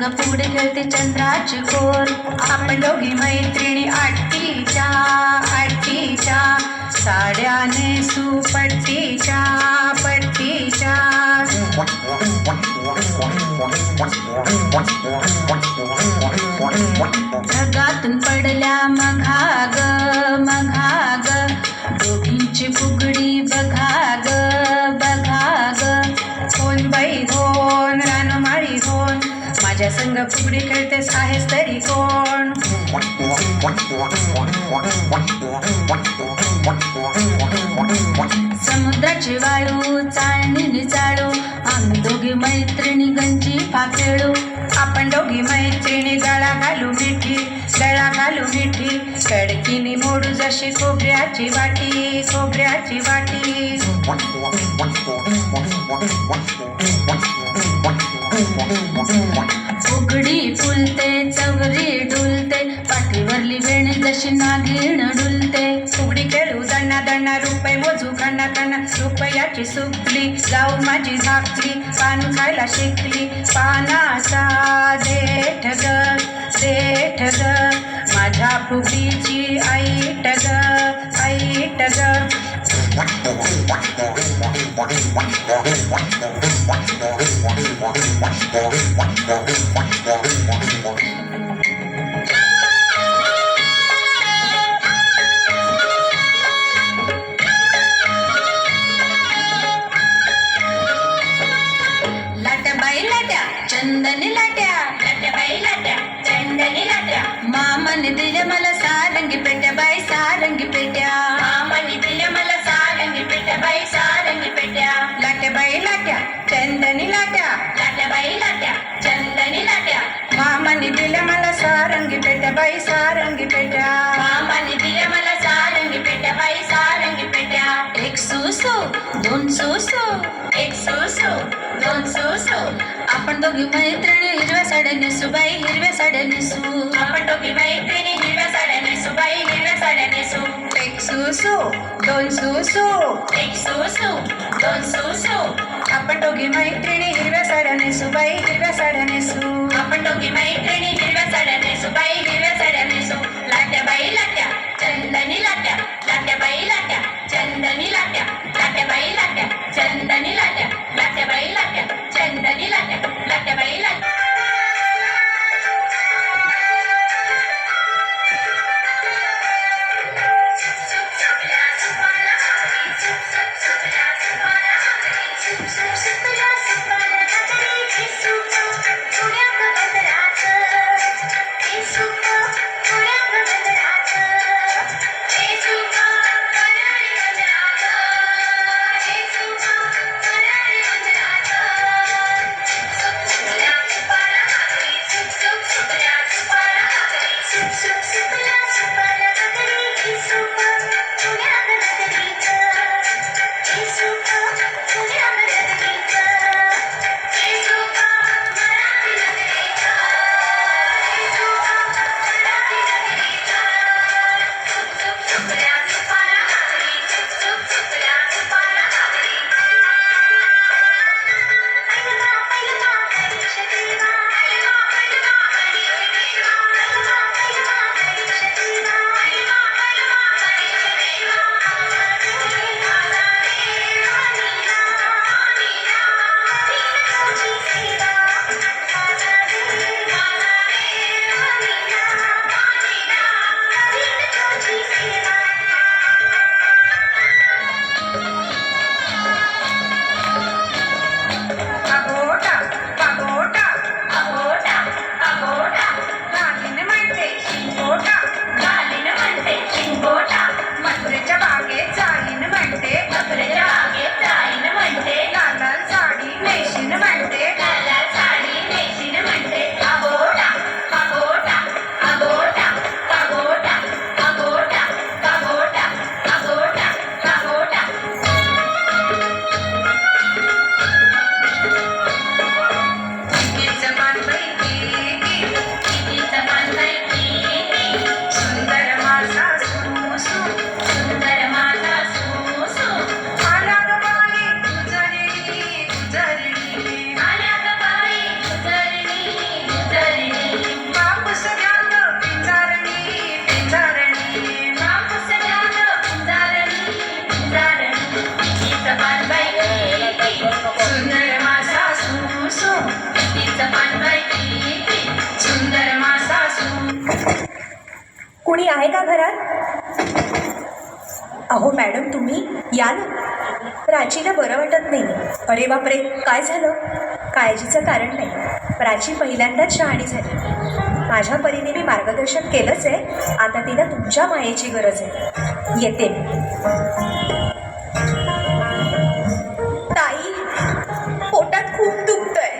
संग पुढे खेळते चंद्राची कोर. आपण दोघी मैत्रिणी आठीच्या आठीच्या. साड्याने सुपट्टीच्या पट्टीच्या. पट्टीच्या ढगातून पडल्या मघाग मघाग. दोघींची फुगडी बघाग बघा माझ्या संग फुगडी खेळतेस आहेस तरी कोण? समुद्राची वाळू चाळणी चाळू आम्ही दोघी मैत्रिणी गंजी फाकेळू आपण दोघी मैत्रिणी गळा घालू मिठी गळा घालू मिठी. कडकीने मोडू जशी खोबऱ्याची वाटी खोबऱ्याची वाटी. सुकली जाऊ माझी झाकली पान खायला शिकली पानासा देठ ग देठ ग माझ्या फुगडीची ऐट ग ऐट ग लाट्या ಚಂದನಿ ಲಟ ಲಟ ಬೈ ಲಟ ಚಂದನಿ ಲಟ ಮಾಮನಿ ದಿಲಮಲ ಸಾರಂಗಿ ಪೆಟ್ಟ ಬೈ ಸಾರಂಗಿ ಪೆಟ್ಟ ಮಾಮನಿ ದಿಲಮಲ ಸಾರಂಗಿ ಪೆಟ್ಟ ಬೈ ಸಾರಂಗಿ ಪೆಟ್ಟ ಲಟ ಬೈ ಲಟ ಚಂದನಿ ಲಟ ಲಟ ಬೈ ಲಟ ಚಂದನಿ ಲಟ ಮಾಮನಿ ದಿಲಮಲ ಸಾರಂಗಿ ಪೆಟ್ಟ ಬೈ ಸಾರಂಗಿ ಪೆಟ್ಟ ಮಾಮನಿ ದಿಲಮಲ ಸಾರಂಗಿ ಪೆಟ್ಟ ಬೈ ಸಾರಂಗಿ ಪೆಟ್ಟ ಎಕ್ ಸೂಸು ದೊನ್ ಸೂಸು ಎಕ್ ಸೂಸು ದೊನ್ ಸೂಸು सुसू एक सुसू दोन सुसू आपण दोघी मैत्रिणी हिरव्या साड्या नेसू बाई हिरव्या साड्या नेसू आपण दोघी मैत्रिणी हिरव्या साड्या नेसू बाई हिरव्या साड्या नेसू एक सुसू दोन सुसू एक सुसू दोन सुसू आपण दोघी मैत्रिणी हिरव्या साड्या नेसू बाई हिरव्या साड्या नेसू आपण दोघी मैत्रिणी हिरव्या साड्या नेसू बाई कोणी आहे का घरात? अहो मॅडम तुम्ही या ना. प्राचीला बरं वाटत नाही. अरे बापरे काय झालं? काळजीचं कारण नाही. प्राची पहिल्यांदाच शहाणी झाली. माझ्या परीने मी मार्गदर्शन केलंच आहे. आता तिला तुमच्या मायेची गरज आहे. येते ताई पोटात खूप दुखतंय.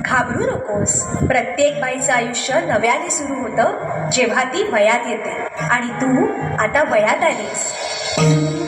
घाबरू नकोस. प्रत्येक बाईचं आयुष्य नव्याने सुरू होतं. जेव्हा ती वयात येते. आणि तू आता वयात आलीस.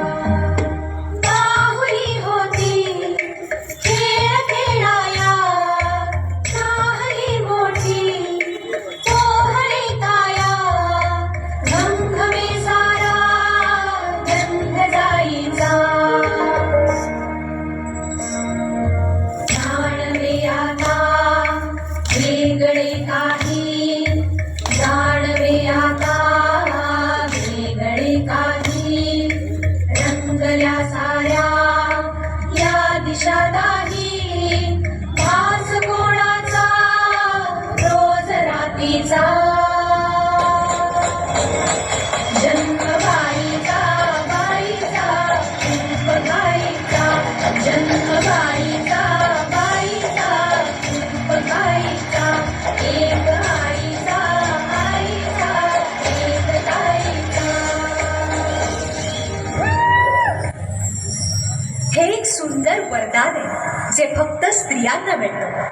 हे मिळतो